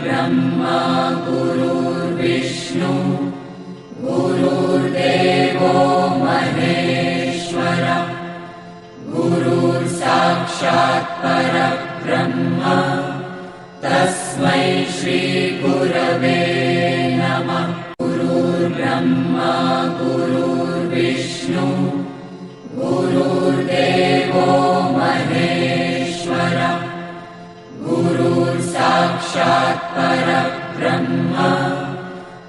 गुरुर्ब्रह्मा गुरुर्विष्णु। गुरुर्देवो महेश्वर। गुरुर्साक्षात् परब्रह्म तस्मै श्रीगुरवे नमः। गुरुर्ब्रह्मा गुरुर्विष्णु। गुरुर्देवो गुरुर्साक्षात् परब्रह्म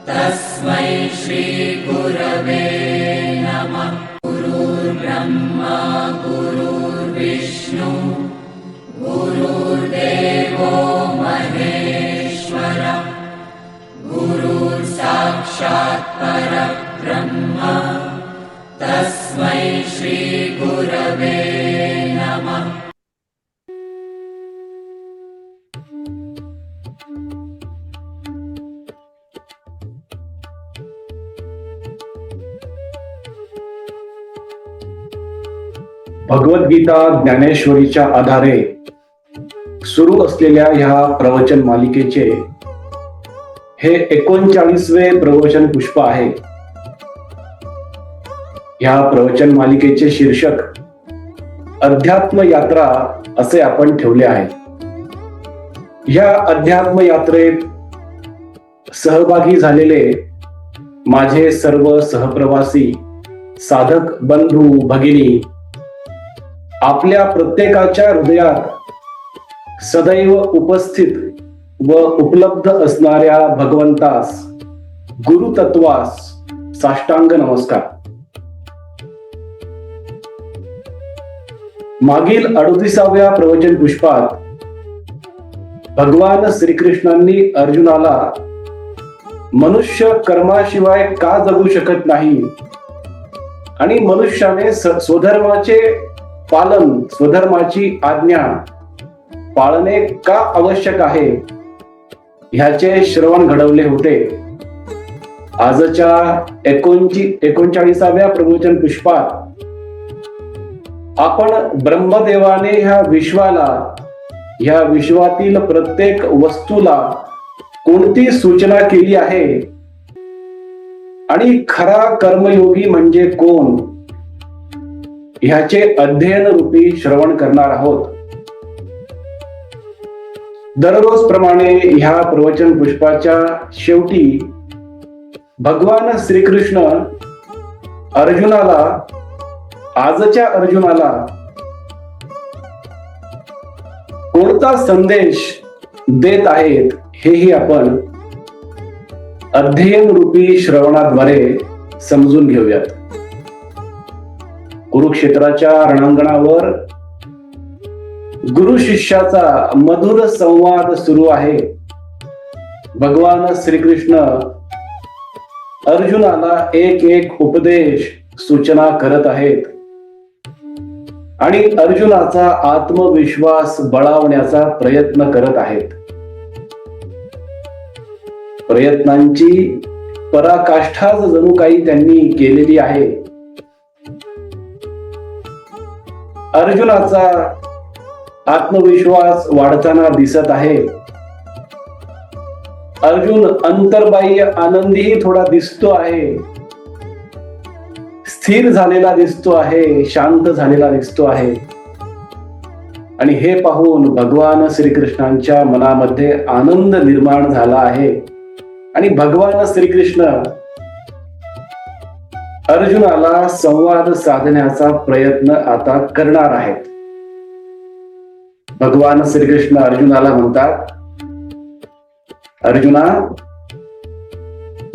तस्मै श्रीगुरवे नमः। गुरुर्ब्रह्मा गुरुर्विष्णु गुरुर्देवो भगवद्गीता ज्ञानेश्वरीच्या आधारे सुरू असलेल्या ह्या प्रवचन मालिकेचे हे एकोणचाळीसवे प्रवचन पुष्प आहे. ह्या प्रवचन मालिकेचे शीर्षक अध्यात्म यात्रा असे आपण ठेवले आहे. ह्या अध्यात्म यात्रेत सहभागी झालेले माझे सर्व सहप्रवासी साधक बंधू भगिनी आपल्या प्रत्येकाच्या हृदयात सदैव उपस्थित व उपलब्ध असणाऱ्या भगवंतास गुरुतत्वास साष्टांग नमस्कार. मागील अडतीसाव्या प्रवचन पुष्पात भगवान श्रीकृष्णांनी अर्जुनाला मनुष्य कर्माशिवाय का जगू शकत नाही? आणि मनुष्याने स्वधर्माचे पालन स्वधर्माची आज्ञा पाळणे का आवश्यक आहे? ह्याचे श्रवण घडवले होते. आजच्या एकोणची एकोणचाळीसाव्या प्रवचन पुष्पात आपण ब्रह्मदेवाने ह्या विश्वाला ह्या विश्वातील प्रत्येक वस्तूला कोणती सूचना केली आहे? आणि खरा कर्मयोगी म्हणजे कोण? ह्याचे अध्ययन रूपी श्रवण करणार आहोत. दररोज प्रमाणे ह्या प्रवचन पुष्पाच्या शेवटी भगवान श्रीकृष्ण अर्जुनाला आजच्या अर्जुनाला कोणता संदेश देत आहेत हेही आपण अध्ययन रूपी श्रवणाद्वारे समजून घेऊयात. कुरुक्षेत्राच्या रणांगणावर गुरु शिष्याचा मधुर संवाद सुरू आहे. भगवान श्रीकृष्ण अर्जुनाला एक एक उपदेश सूचना करत आहेत. आणि अर्जुनाचा आत्मविश्वास बळावण्याचा प्रयत्न करत आहेत. प्रयत्नांची पराकाष्ठाच जणू काही त्यांनी केलेली आहे. अर्जुनाचा आत्मविश्वास वाढताना दिसत आहे. अर्जुन अंतर्बाह्य आनंदीही थोडा दिसतो आहे. स्थिर झालेला दिसतो आहे शांत झालेला दिसतो आहे. आणि हे पाहून भगवान श्रीकृष्णांच्या मनामध्ये आनंद निर्माण झाला आहे. आणि भगवान श्रीकृष्ण अर्जुनाला संवाद साधण्याचा प्रयत्न आता करणार आहेत. भगवान श्रीकृष्ण अर्जुनाला म्हणतात अर्जुना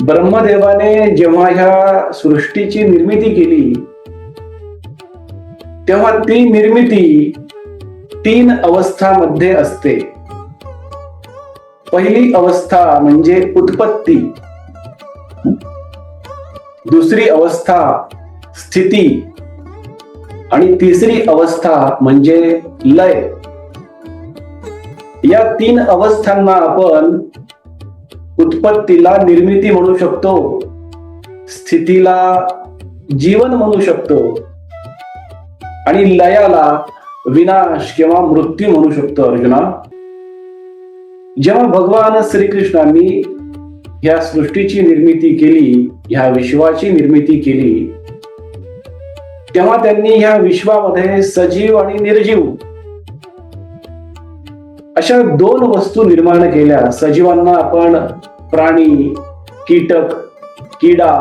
ब्रह्मदेवाने जेव्हा ह्या सृष्टीची निर्मिती केली तेव्हा ती निर्मिती तीन अवस्थामध्ये असते. पहिली अवस्था म्हणजे उत्पत्ती दुसरी अवस्था स्थिती आणि तिसरी अवस्था म्हणजे लय. या तीन अवस्थांना आपण उत्पत्तीला निर्मिती म्हणू शकतो स्थितीला जीवन म्हणू शकतो आणि लयाला विनाश किंवा मृत्यू म्हणू शकतो अर्जुना. जेव्हा भगवान श्रीकृष्णांनी या सृष्टीची निर्मिती केली ह्या विश्वाची निर्मिती केली. तेव्हा त्यांनी ह्या विश्वामध्ये सजीव आणि निर्जीव अशा दोन वस्तू निर्माण केल्या. सजीवांना आपण प्राणी कीटक किडा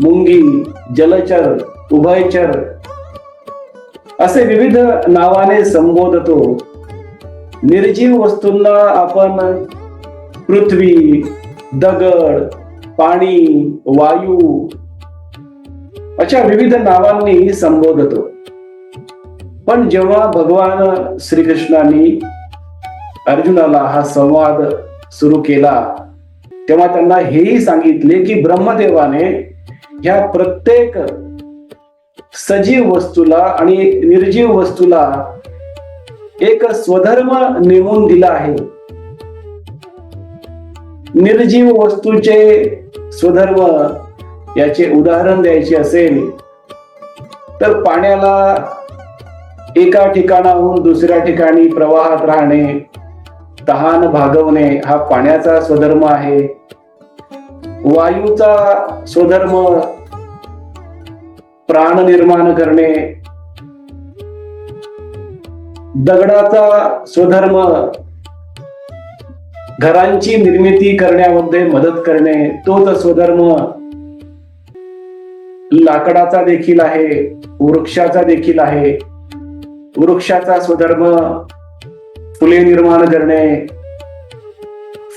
मुंगी जलचर उभयचर असे विविध नावाने संबोधतो. निर्जीव वस्तूंना आपण पृथ्वी दगड पाणी वायू अशा विविध नावांनी संबोधतो. पण जेव्हा भगवान श्रीकृष्णांनी अर्जुनाला हा संवाद सुरू केला तेव्हा त्यांना हेही सांगितले की ब्रह्मदेवाने ह्या प्रत्येक सजीव वस्तूला आणि निर्जीव वस्तूला एक स्वधर्म नेमून दिला आहे. निर्जीव वस्तूचे स्वधर्म याचे उदाहरण द्यायचे असेल तर पाण्याला एका ठिकाणाहून दुसऱ्या ठिकाणी प्रवाहात राहणे तहान भागवणे हा पाण्याचा स्वधर्म आहे. वायूचा स्वधर्म प्राण निर्माण करणे दगडाचा स्वधर्म घरांची निर्मिती करण्यामध्ये मदत करणे तोच स्वधर्म लाकडाचा देखील आहे वृक्षाचा देखील आहे. वृक्षाचा स्वधर्म फुले निर्माण करणे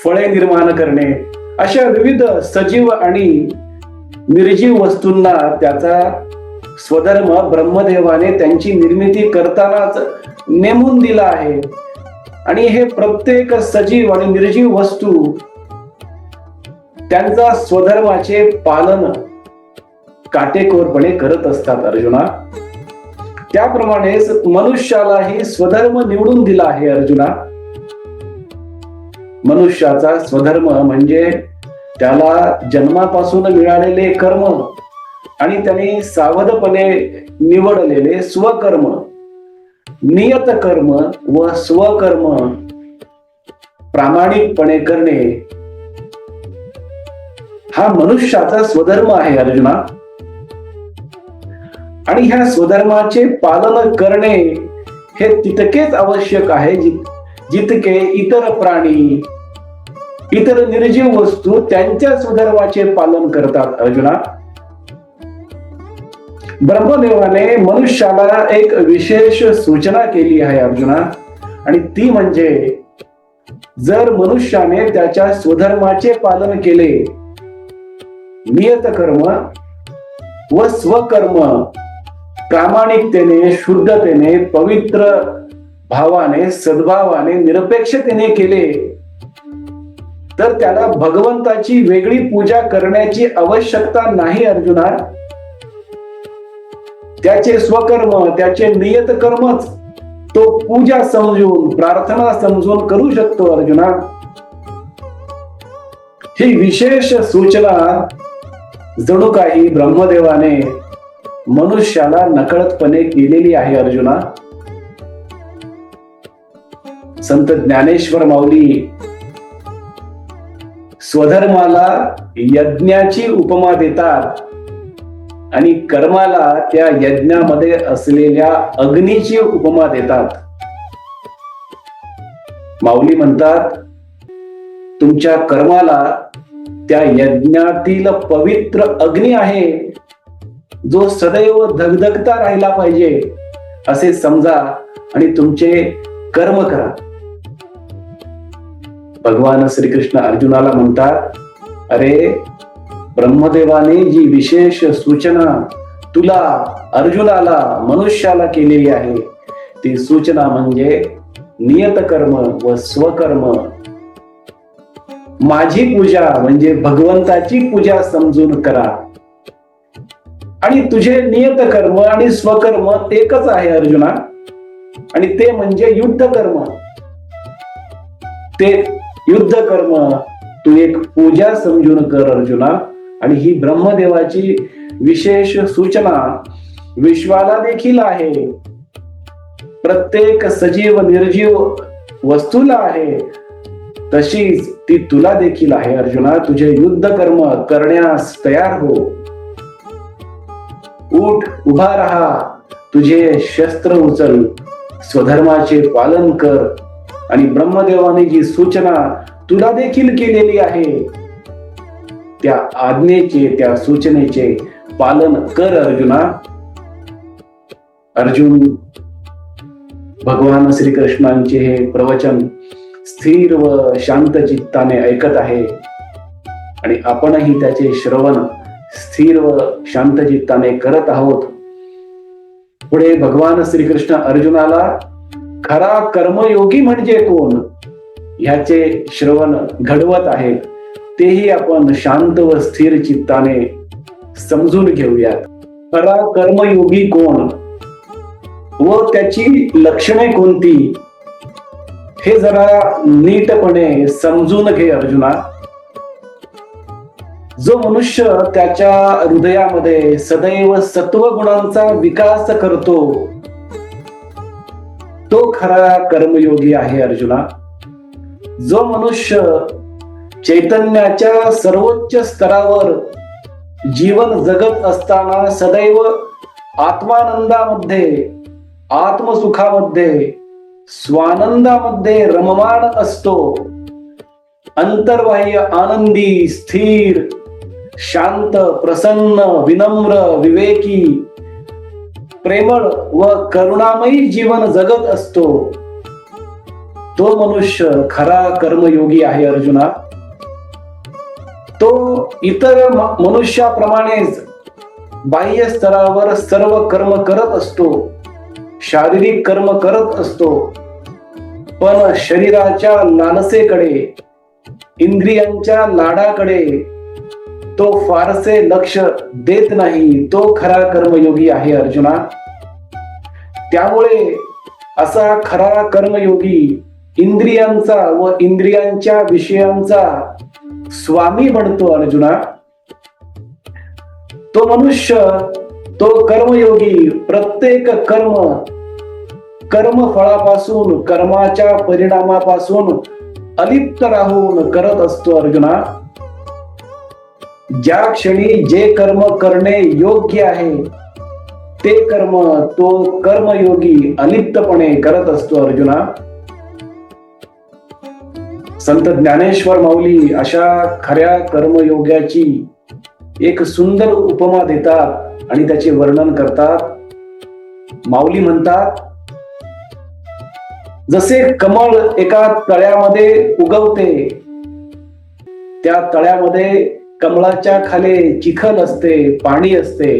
फळे निर्माण करणे अशा विविध सजीव आणि निर्जीव वस्तूंना त्याचा स्वधर्म ब्रह्मदेवाने त्यांची निर्मिती करतानाच नेमून दिला आहे. आणि हे प्रत्येक सजीव आणि निर्जीव वस्तू त्यांचा स्वधर्माचे पालन काटेकोरपणे करत असतात अर्जुना. त्याप्रमाणेच मनुष्यालाही स्वधर्म निवडून दिला आहे अर्जुना. मनुष्याचा स्वधर्म म्हणजे त्याला जन्मापासून मिळालेले कर्म आणि त्याने सावधपणे निवडलेले स्वकर्म. नियत कर्म व स्वकर्म प्रामाणिकपणे करणे हा मनुष्याचा स्वधर्म आहे अर्जुना. आणि ह्या स्वधर्माचे पालन करणे हे तितकेच आवश्यक आहे जितके इतर प्राणी इतर निर्जीव वस्तू त्यांच्या स्वधर्माचे पालन करतात अर्जुना. ब्रह्मदेवाने मनुष्याला एक विशेष सूचना केली आहे अर्जुना. आणि ती म्हणजे जर मनुष्याने त्याच्या स्वधर्माचे पालन केले नियत कर्म व स्वकर्म प्रामाणिकतेने शुद्धतेने पवित्र भावाने सद्भावाने निरपेक्षतेने केले तर त्याला भगवंताची वेगळी पूजा करण्याची आवश्यकता नाही अर्जुना. त्याचे स्वकर्म त्याचे नियत कर्मच तो पूजा समजून प्रार्थना समजून करू शकतो अर्जुना. ही विशेष सूचना जणू काही ब्रह्मदेवाने मनुष्याला नकळतपणे केलेली आहे अर्जुना. संत ज्ञानेश्वर माऊली स्वधर्माला यज्ञाची उपमा देतात. आणि कर्माला त्या यज्ञामध्ये असलेल्या अग्नीची उपमा देतात. माऊली म्हणतात तुमच्या कर्माला त्या यज्ञातील पवित्र अग्नी आहे. जो सदैव धगधगता राहिला पाहिजे असे समजा आणि तुमचे कर्म करा. भगवान श्रीकृष्ण अर्जुनाला म्हणतात अरे ब्रह्मदेवाने जी विशेष सूचना तुला अर्जुनाला मनुष्याला केलेली आहे ती सूचना म्हणजे नियत कर्म व स्वकर्म. माझी पूजा म्हणजे भगवंताची पूजा समजून करा. आणि तुझे नियत कर्म आणि स्वकर्म एकच आहे अर्जुना. आणि ते म्हणजे युद्ध कर्म. ते युद्ध कर्म तू एक पूजा समजून कर अर्जुना. आणि ही ब्रह्मदेवाची विशेष सूचना विश्वाला देखील आहे. प्रत्येक सजीव निर्जीव वस्तूला आहे. तशीच ती तुला देखील आहे अर्जुना. तुझे युद्ध कर्म करण्यास तयार हो. उठ उभा राहा. तुझे शस्त्र उचल. स्वधर्माचे पालन कर. आणि ब्रह्मदेवाने जी सूचना तुला देखील केलेली आहे त्या आज्ञेचे त्या सूचनेचे पालन कर अर्जुना. अर्जुन भगवान श्रीकृष्णांचे हे प्रवचन स्थिर व शांत चित्ताने ऐकत आहे. आणि आपणही त्याचे श्रवण स्थिर व शांत चित्ताने करत आहोत. पुढे भगवान श्रीकृष्ण अर्जुनाला खरा कर्मयोगी म्हणजे कोण? ह्याचे श्रवण घडवत आहेत तेही आपण शांत व स्थिर चित्ताने समजून घेऊयात. खरा कर्मयोगी कोण व त्याची लक्षणे कोणती? हे जरा नीटपणे समजून घे अर्जुना. जो मनुष्य त्याच्या हृदयामध्ये सदैव सत्व गुणांचा विकास करतो तो खरा कर्मयोगी आहे अर्जुना. जो मनुष्य चैतन्याच्या सर्वोच्च स्तरावर जीवन जगत असताना सदैव आत्मानंदामध्ये आत्मसुखामध्ये स्वानंदामध्ये रममाण असतो. अंतर्बाह्य आनंदी स्थिर शांत प्रसन्न विनम्र विवेकी प्रेमळ व करुणामयी जीवन जगत असतो. तो मनुष्य खरा कर्मयोगी आहे अर्जुना. तो इतर मनुष्याप्रमाणेच बाह्य स्तरावर सर्व कर्म करत असतो. शारीरिक कर्म करत असतो. पण शरीराच्या लालसेकडे इंद्रियांच्या लाडाकडे तो फारसे लक्ष देत नाही तो खरा कर्मयोगी आहे अर्जुना. त्यामुळे असा खरा कर्मयोगी इंद्रियांचा व इंद्रियांच्या विषयांचा स्वामी बनतो अर्जुना. तो मनुष्य तो कर्मयोगी प्रत्येक कर्म कर्म फळापासून कर्माच्या परिणामापासून अलिप्त राहून करत असतो अर्जुना. ज्या क्षणी जे कर्म करणे योग्य आहे ते कर्म तो कर्मयोगी अलिप्तपणे करत असतो अर्जुना. संत ज्ञानेश्वर माऊली अशा खऱ्या कर्मयोग्याची एक सुंदर उपमा देतात आणि त्याचे वर्णन करतात. माऊली म्हणतात जसे कमळ एका तळ्यामध्ये उगवते त्या तळ्यामध्ये कमळाच्या खाली चिखल असते पाणी असते.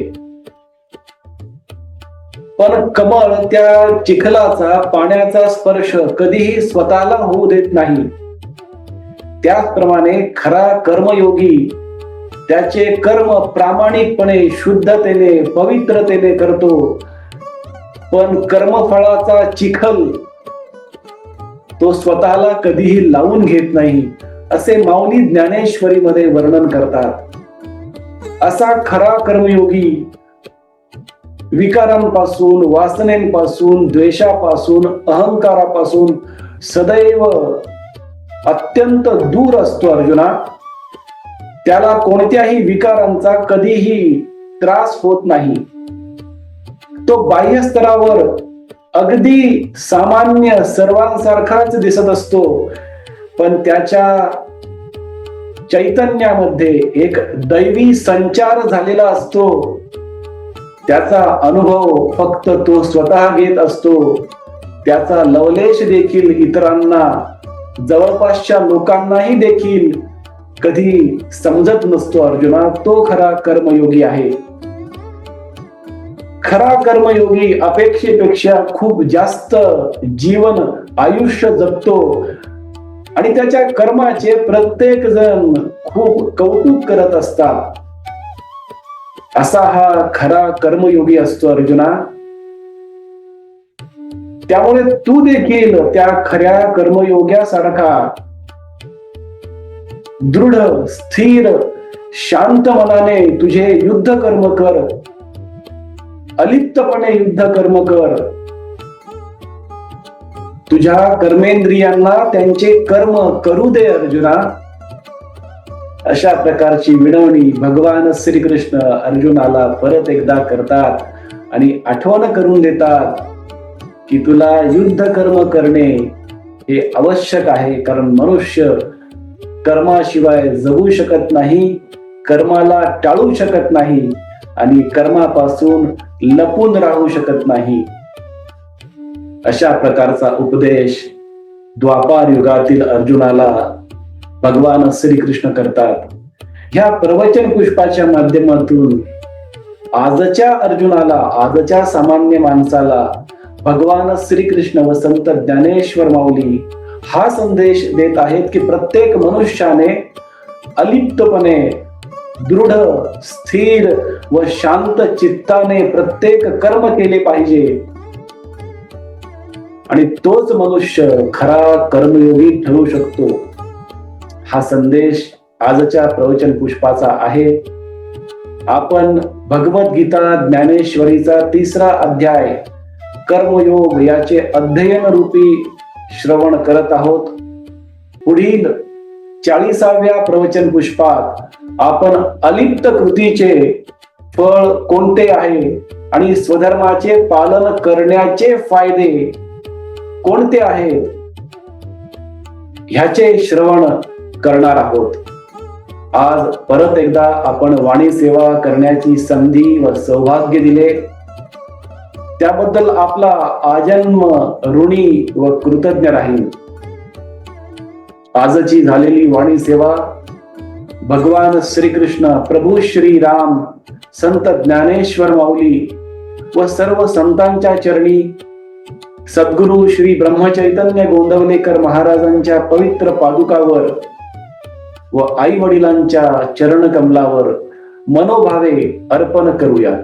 पण कमळ त्या चिखलाचा पाण्याचा स्पर्श कधीही स्वतःला होऊ देत नाही. त्याचप्रमाणे खरा कर्मयोगी त्याचे कर्म प्रामाणिकपणे शुद्धतेने पवित्रतेने करतो. पण कर्मफळाचा चिखल तो स्वतःला कधीही लावून घेत नाही असे माऊली ज्ञानेश्वरीमध्ये वर्णन करतात. असा खरा कर्मयोगी विकारांपासून वासनेपासून द्वेषापासून अहंकारापासून सदैव अत्यंत दूर असतो अर्जुना. त्याला कोणत्याही विकारांचा कधीही त्रास होत नाही. तो बाह्य स्तरावर अगदी सामान्य सर्वांसारखाच दिसत असतो. पण त्याच्या चैतन्यामध्ये एक दैवी संचार झालेला असतो. त्याचा अनुभव फक्त तो स्वतः घेत असतो. त्याचा लवलेश देखील इतरांना जवळपासच्या लोकांनाही देखील कधी समजत नसतो अर्जुना तो खरा कर्मयोगी आहे. खरा कर्मयोगी अपेक्षेपेक्षा खूप जास्त जीवन आयुष्य जगतो. आणि त्याच्या कर्माचे प्रत्येक जण खूप कौतुक करत असतात. असा हा खरा कर्मयोगी असतो अर्जुना. त्यामुळे तू देखील त्या खऱ्या कर्मयोग्यासारखा दृढ स्थिर शांत मनाने तुझे युद्ध कर्म कर. अलिप्तपणे युद्ध कर्म कर. तुझ्या कर्मेंद्रियांना त्यांचे कर्म करू दे अर्जुना. अशा प्रकारची विनवणी भगवान श्रीकृष्ण अर्जुनाला परत एकदा करतात आणि आठवण करून देतात. की तुला युद्ध कर्म करणे हे आवश्यक आहे कारण मनुष्य कर्माशिवाय जगू शकत नाही कर्माला टाळू शकत नाही आणि कर्मापासून लपून राहू शकत नाही. अशा प्रकारचा उपदेश द्वापार युगातील अर्जुनाला भगवान श्रीकृष्ण करतात. ह्या प्रवचन पुष्पाच्या माध्यमातून आजच्या अर्जुनाला आजच्या सामान्य माणसाला भगवान श्रीकृष्ण व संत ज्ञानेश्वर माऊली हा संदेश देत आहेत की प्रत्येक मनुष्याने अलिप्तपणे दृढ स्थिर व शांत चित्ताने प्रत्येक कर्म केले पाहिजे. आणि तोच मनुष्य खरा कर्मयोगी ठरू शकतो. हा संदेश आजच्या प्रवचन पुष्पाचा आहे. आपण भगवद्गीता ज्ञानेश्वरीचा तिसरा अध्याय कर्मयोग याचे अध्ययन रूपी श्रवण करत आहोत. पुढील चाळीसाव्या प्रवचन पुष्पात आपण अलिप्त कृतीचे फळ कोणते आहे आणि स्वधर्माचे पालन करण्याचे फायदे कोणते आहेत ह्याचे श्रवण करणार आहोत. आज परत एकदा आपण वाणी सेवा करण्याची संधी व सौभाग्य दिले. त्याबद्दल आपला आजन्म ऋणी व कृतज्ञ राहील. आजची झालेली वाणी सेवा भगवान श्रीकृष्ण प्रभू श्री राम संत ज्ञानेश्वर माऊली व सर्व संतांच्या चरणी सद्गुरु श्री ब्रह्मचैतन्य गोंदवलेकर महाराजांच्या पवित्र पादुकावर व आई वडिलांच्या चरण कमलावर मनोभावे अर्पण करूयात.